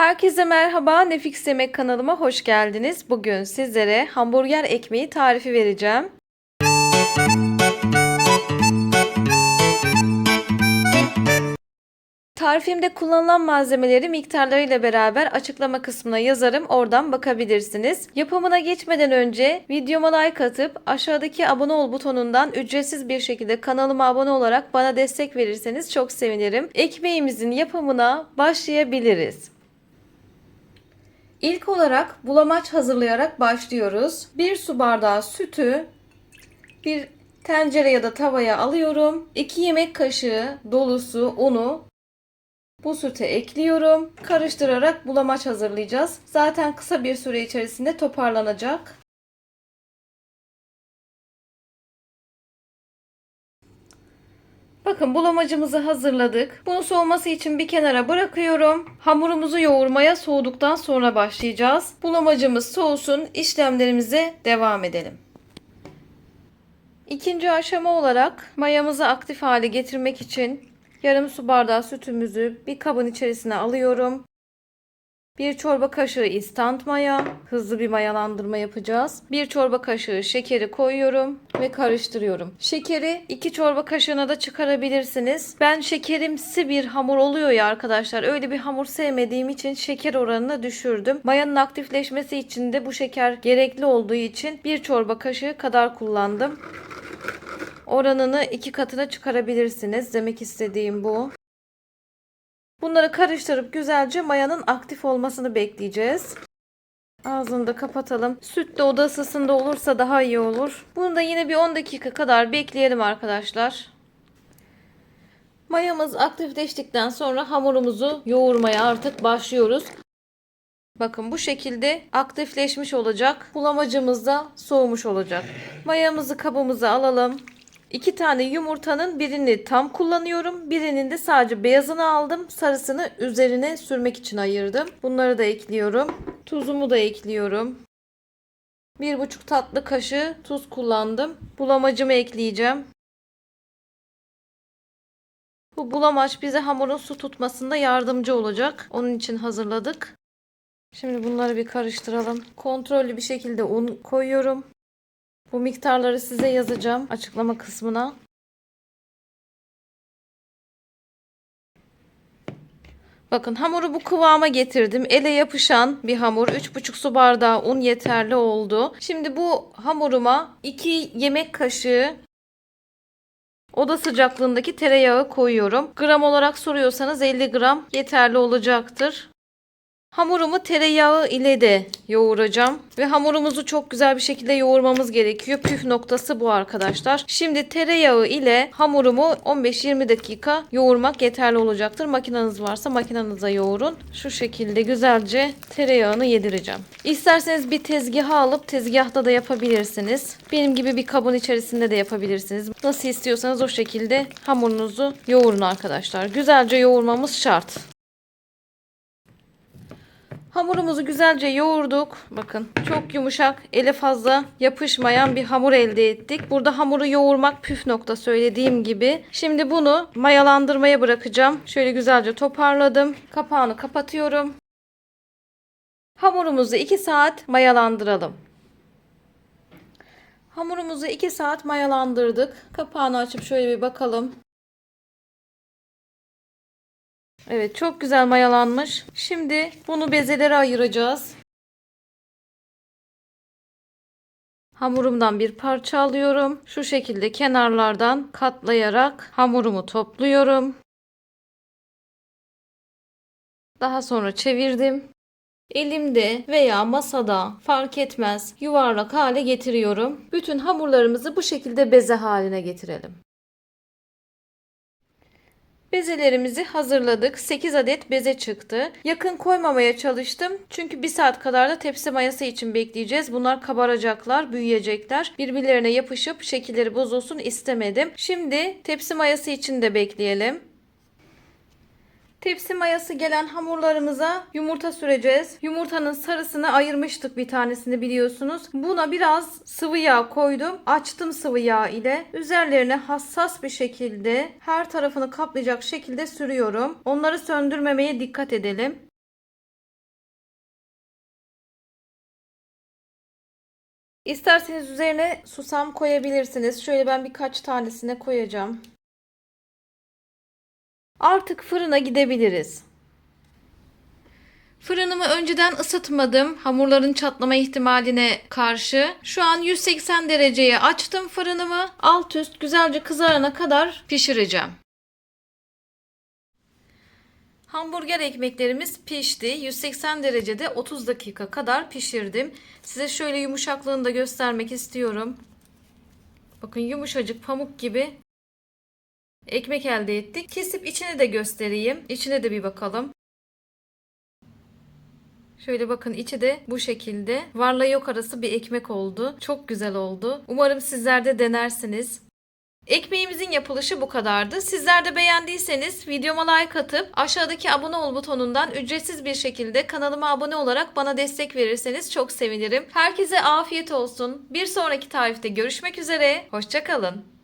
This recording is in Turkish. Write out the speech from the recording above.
Herkese merhaba. Nefis Yemek kanalıma hoş geldiniz. Bugün sizlere hamburger ekmeği tarifi vereceğim. Tarifimde kullanılan malzemeleri miktarlarıyla beraber açıklama kısmına yazarım. Oradan bakabilirsiniz. Yapımına geçmeden önce videoma like atıp aşağıdaki abone ol butonundan ücretsiz bir şekilde kanalıma abone olarak bana destek verirseniz çok sevinirim. Ekmeğimizin yapımına başlayabiliriz. İlk olarak bulamaç hazırlayarak başlıyoruz. 1 su bardağı sütü bir tencere ya da tavaya alıyorum. 2 yemek kaşığı dolusu unu bu süte ekliyorum. Karıştırarak bulamaç hazırlayacağız. Zaten kısa bir süre içerisinde toparlanacak. Bakın bulamacımızı hazırladık. Bunu soğuması için bir kenara bırakıyorum. Hamurumuzu yoğurmaya soğuduktan sonra başlayacağız. Bulamacımız soğusun, işlemlerimize devam edelim. İkinci aşama olarak mayamızı aktif hale getirmek için yarım su bardağı sütümüzü bir kabın içerisine alıyorum. Bir çorba kaşığı instant maya, hızlı bir mayalandırma yapacağız. Bir çorba kaşığı şekeri koyuyorum ve karıştırıyorum. Şekeri 2 çorba kaşığına da çıkarabilirsiniz. Ben şekerimsi bir hamur oluyor ya arkadaşlar. Öyle bir hamur sevmediğim için şeker oranını düşürdüm. Mayanın aktifleşmesi için de bu şeker gerekli olduğu için bir çorba kaşığı kadar kullandım. Oranını iki katına çıkarabilirsiniz. Demek istediğim bu. Bunları karıştırıp güzelce mayanın aktif olmasını bekleyeceğiz. Ağzını da kapatalım. Süt de oda ısısında olursa daha iyi olur. Bunu da yine bir 10 dakika kadar bekleyelim arkadaşlar. Mayamız aktifleştikten sonra hamurumuzu yoğurmaya artık başlıyoruz. Bakın bu şekilde aktifleşmiş olacak. Bulamacımız da soğumuş olacak. Mayamızı kabımıza alalım. İki tane yumurtanın birini tam kullanıyorum. Birinin de sadece beyazını aldım. Sarısını üzerine sürmek için ayırdım. Bunları da ekliyorum. Tuzumu da ekliyorum. Bir buçuk tatlı kaşığı tuz kullandım. Bulamacımı ekleyeceğim. Bu bulamaç bize hamurun su tutmasında yardımcı olacak. Onun için hazırladık. Şimdi bunları bir karıştıralım. Kontrollü bir şekilde un koyuyorum. Bu miktarları size yazacağım açıklama kısmına. Bakın hamuru bu kıvama getirdim. Ele yapışan bir hamur. 3,5 su bardağı un yeterli oldu. Şimdi bu hamuruma 2 yemek kaşığı oda sıcaklığındaki tereyağı koyuyorum. Gram olarak soruyorsanız 50 gram yeterli olacaktır. Hamurumu tereyağı ile de yoğuracağım. Ve hamurumuzu çok güzel bir şekilde yoğurmamız gerekiyor. Püf noktası bu arkadaşlar. Şimdi tereyağı ile hamurumu 15-20 dakika yoğurmak yeterli olacaktır. Makineniz varsa makinenize yoğurun. Şu şekilde güzelce tereyağını yedireceğim. İsterseniz bir tezgaha alıp tezgahta da yapabilirsiniz. Benim gibi bir kabın içerisinde de yapabilirsiniz. Nasıl istiyorsanız o şekilde hamurunuzu yoğurun arkadaşlar. Güzelce yoğurmamız şart. Hamurumuzu güzelce yoğurduk. Bakın çok yumuşak, ele fazla yapışmayan bir hamur elde ettik. Burada hamuru yoğurmak püf nokta söylediğim gibi. Şimdi bunu mayalandırmaya bırakacağım. Şöyle güzelce toparladım. Kapağını kapatıyorum. Hamurumuzu 2 saat mayalandıralım. Hamurumuzu 2 saat mayalandırdık. Kapağını açıp şöyle bir bakalım. Evet çok güzel mayalanmış. Şimdi bunu bezelere ayıracağız. Hamurumdan bir parça alıyorum. Şu şekilde kenarlardan katlayarak hamurumu topluyorum. Daha sonra çevirdim. Elimde veya masada fark etmez yuvarlak hale getiriyorum. Bütün hamurlarımızı bu şekilde beze haline getirelim. Bezelerimizi hazırladık. 8 adet beze çıktı. Yakın koymamaya çalıştım. Çünkü 1 saat kadar da tepsi mayası için bekleyeceğiz. Bunlar kabaracaklar, büyüyecekler. Birbirlerine yapışıp şekilleri bozulsun istemedim. Şimdi tepsi mayası için de bekleyelim. Tepsi mayası gelen hamurlarımıza yumurta süreceğiz. Yumurtanın sarısını ayırmıştık bir tanesini biliyorsunuz. Buna biraz sıvı yağ koydum. Açtım sıvı yağ ile. Üzerlerine hassas bir şekilde her tarafını kaplayacak şekilde sürüyorum. Onları söndürmemeye dikkat edelim. İsterseniz üzerine susam koyabilirsiniz. Şöyle ben birkaç tanesine koyacağım. Artık fırına gidebiliriz. Fırınımı önceden ısıtmadım hamurların çatlama ihtimaline karşı. Şu an 180 dereceye açtım fırınımı. Alt üst güzelce kızarana kadar pişireceğim. Hamburger ekmeklerimiz pişti. 180 derecede 30 dakika kadar pişirdim. Size şöyle yumuşaklığını da göstermek istiyorum. Bakın yumuşacık pamuk gibi ekmek elde ettik. Kesip içini de göstereyim. İçine de bir bakalım. Şöyle bakın içi de bu şekilde. Varla yok arası bir ekmek oldu. Çok güzel oldu. Umarım sizler de denersiniz. Ekmeğimizin yapılışı bu kadardı. Sizler de beğendiyseniz videoma like atıp aşağıdaki abone ol butonundan ücretsiz bir şekilde kanalıma abone olarak bana destek verirseniz çok sevinirim. Herkese afiyet olsun. Bir sonraki tarifte görüşmek üzere. Hoşçakalın.